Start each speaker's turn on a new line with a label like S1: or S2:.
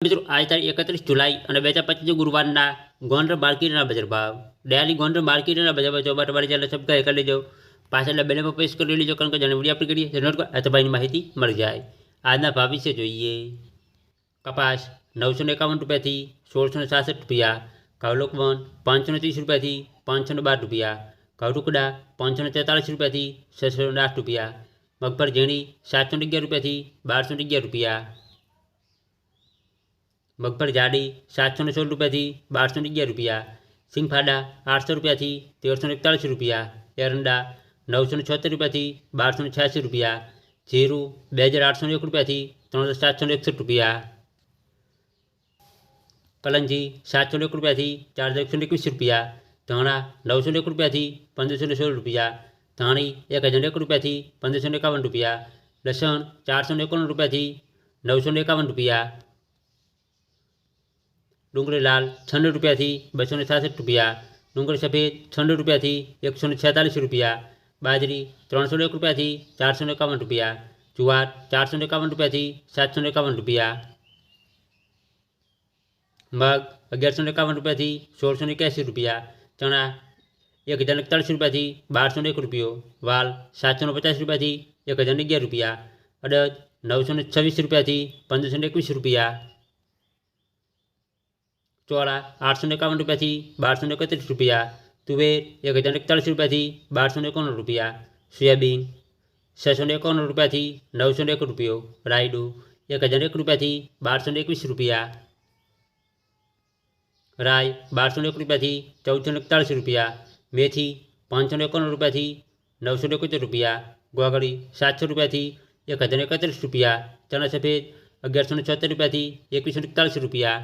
S1: મિત્રો આજ તારીખ એકત્રીસ જુલાઈ અને બે હજાર પચીસ ગુરુવારના ગોંડલ માર્કેટના બજાર ભાવ ડેલી ગોંડલ માર્કેટના બજાર ભાવ ચોબા તમારી ચેનલ સબસ્ક્રાઈબ કરી લેજો પાછળ બેલેમાં પ્રેસ કરી લેજો કારણ કે જાણે વિડીયો આપણે કરીએ તો નોટ આ તો ભાઈની માહિતી મળી જાય આજના ભાવ વિશે જોઈએ કપાસ નવસો ને એકાવન રૂપિયાથી સોળસો ને સાસઠ રૂપિયા ઘઉલોકવન પાંચસો ને ત્રીસ રૂપિયાથી પાંચસો ને બાર રૂપિયા ઘઉ ટુકડા પાંચસો ને તેતાળીસ રૂપિયાથી છસો ને આઠ રૂપિયા મગફળ ઝીણી સાતસો ને અગિયાર રૂપિયાથી બારસો ને અગિયાર રૂપિયા મગફળી જાડી સાતસો ને સોળ રૂપિયાથી બારસો ને અગિયાર રૂપિયા સિંગફાડા આઠસો રૂપિયાથી તેરસો ને એકતાળીસ રૂપિયા એરંડા નવસો ને છોતેર રૂપિયાથી બારસો ને છ્યાસી રૂપિયા જીરું બે હજાર આઠસો ને એક રૂપિયાથી ત્રણસો સાતસો ને એકસઠ રૂપિયા કલંજી સાતસો ને એક રૂપિયાથી ચારસો એકસો ને એકવીસ રૂપિયા ધાણા નવસો ને એક રૂપિયાથી પંદરસો ને સોળ રૂપિયા ધાણી એક હજાર એક રૂપિયાથી પંદરસો ને એકાવન રૂપિયા લસણ ચારસો ને એકાવન રૂપિયાથી નવસો ને એકાવન રૂપિયા ડુંગળી લાલ છન્નું રૂપિયાથી બસો ને છાસઠ રૂપિયા ડુંગળી સફેદ છન્નું રૂપિયાથી એકસો ને છેતાલીસ રૂપિયા બાજરી ત્રણસો ને એક રૂપિયાથી ચારસો ને એકાવન રૂપિયા જુવાર ચારસો ને એકાવન રૂપિયાથી સાતસો ને એકાવન રૂપિયા મગ અગિયારસો ને એકાવન રૂપિયાથી સોળસો ને એક્યાસી રૂપિયા ચણા એક હજાર એકતાલીસ રૂપિયાથી બારસો ને એક રૂપિયો વાલ સાતસો ને પચાસ રૂપિયાથી એક હજાર ને અગિયાર રૂપિયા અડદ નવસો ને છવ્વીસ રૂપિયાથી પંદરસો ને એકવીસ રૂપિયા ચોળા આઠસો ને એકાવન રૂપિયાથી બારસો ને એકત્રીસ રૂપિયા તુવેર એક હજાર એકતાલીસ રૂપિયાથી બારસો ને એકાવન રૂપિયા સોયાબીન છસો ને એકાવન રૂપિયાથી નવસો ને એક રૂપિયો રાયડું એક હજાર એક રૂપિયાથી બારસો ને એકવીસ રૂપિયા રાય બારસો ને એક રૂપિયાથી ચૌદસો ને એકતાળીસ રૂપિયા મેથી પાંચસો ને એકાવન રૂપિયાથી નવસો ને એકોતેર રૂપિયા ગોગળી સાતસો રૂપિયાથી એક હજાર એકત્રીસ રૂપિયા ચણા સફેદ અગિયારસો ને છોતેર રૂપિયાથી એકવીસો ને એકતાળીસ રૂપિયા